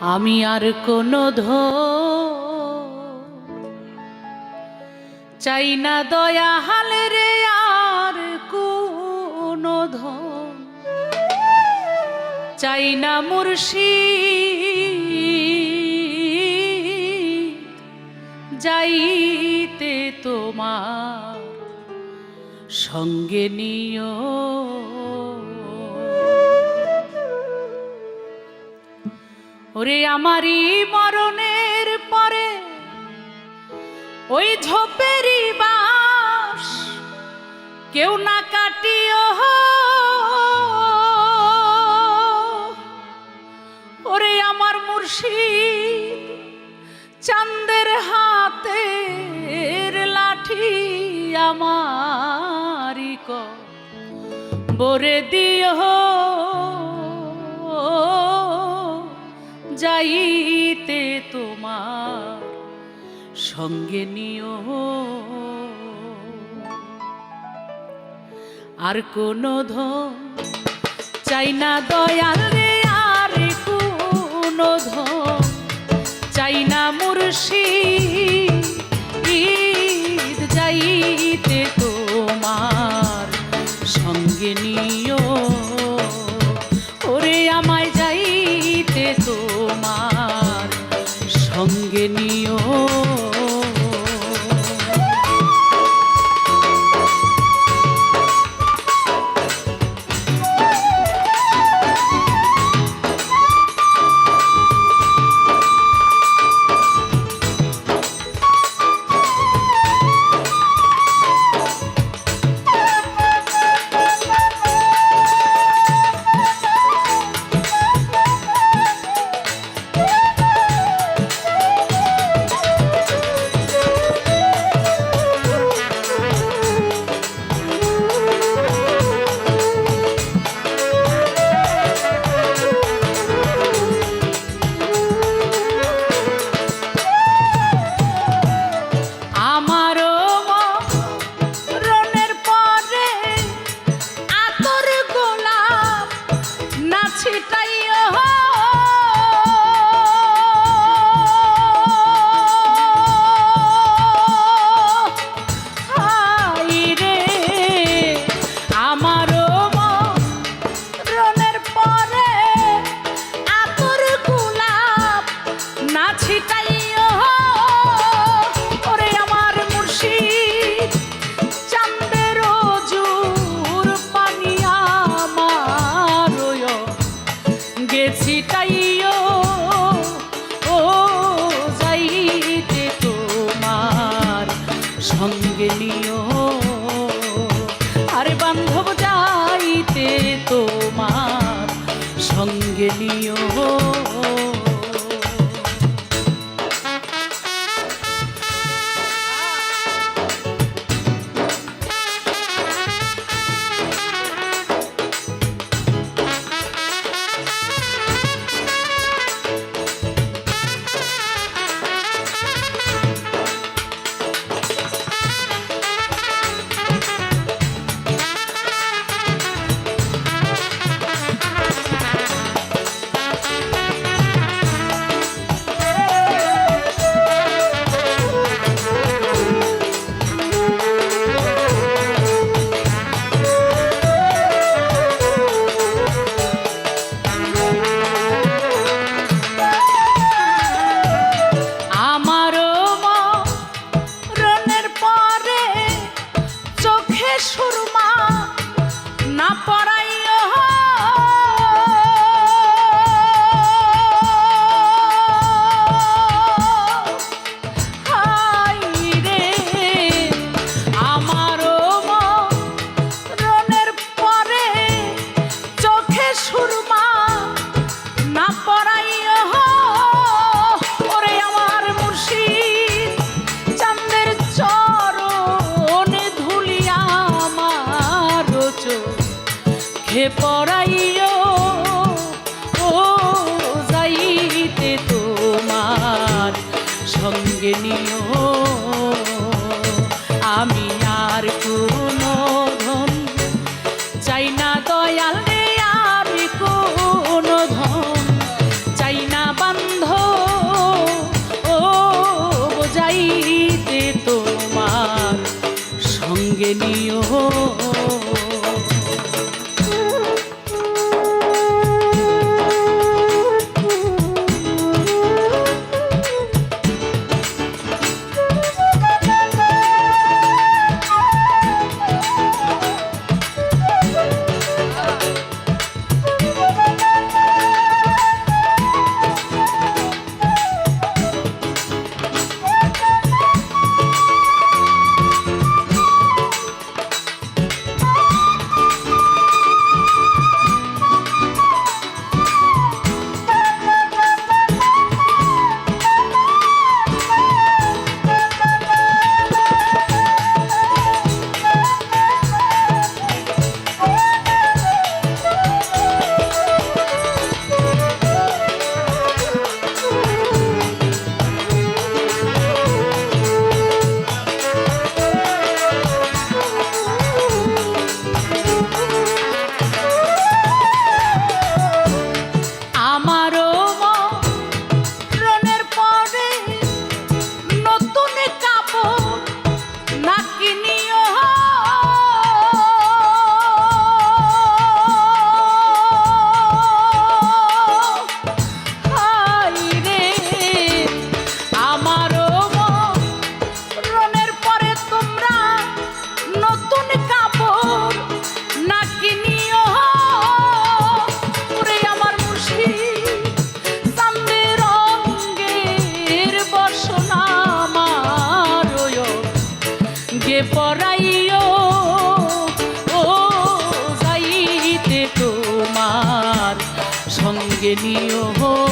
আমি আর কোনো ধো চাই না দয়া হালে রে আর কোনো ধন চাই না মুর্শি যাইতে তোমার সঙ্গে নিও। ওরে আমারই মরণের পরে, ওই ঝোপেরই বাস কেউ না কাটিও। ওরে আমার মুর্শিদ চান্দের হাতের লাঠি আমারি ক বরে দিও যাইতে তোমার সঙ্গে নিও। আর কোনো ধন চাই না দয়াল রে, আর কোন ধন চাই না মুর্শি ঈদ যাইতে না হে পড়াইও, ও যাইতে তোমার সঙ্গে নিও। আমি আর কোন ধন চাই না, দয়াল আর কোন ধন চাই না বান্ধ ও যাইতে তোমার সঙ্গে নিও। সঙ্গে নিও ওরে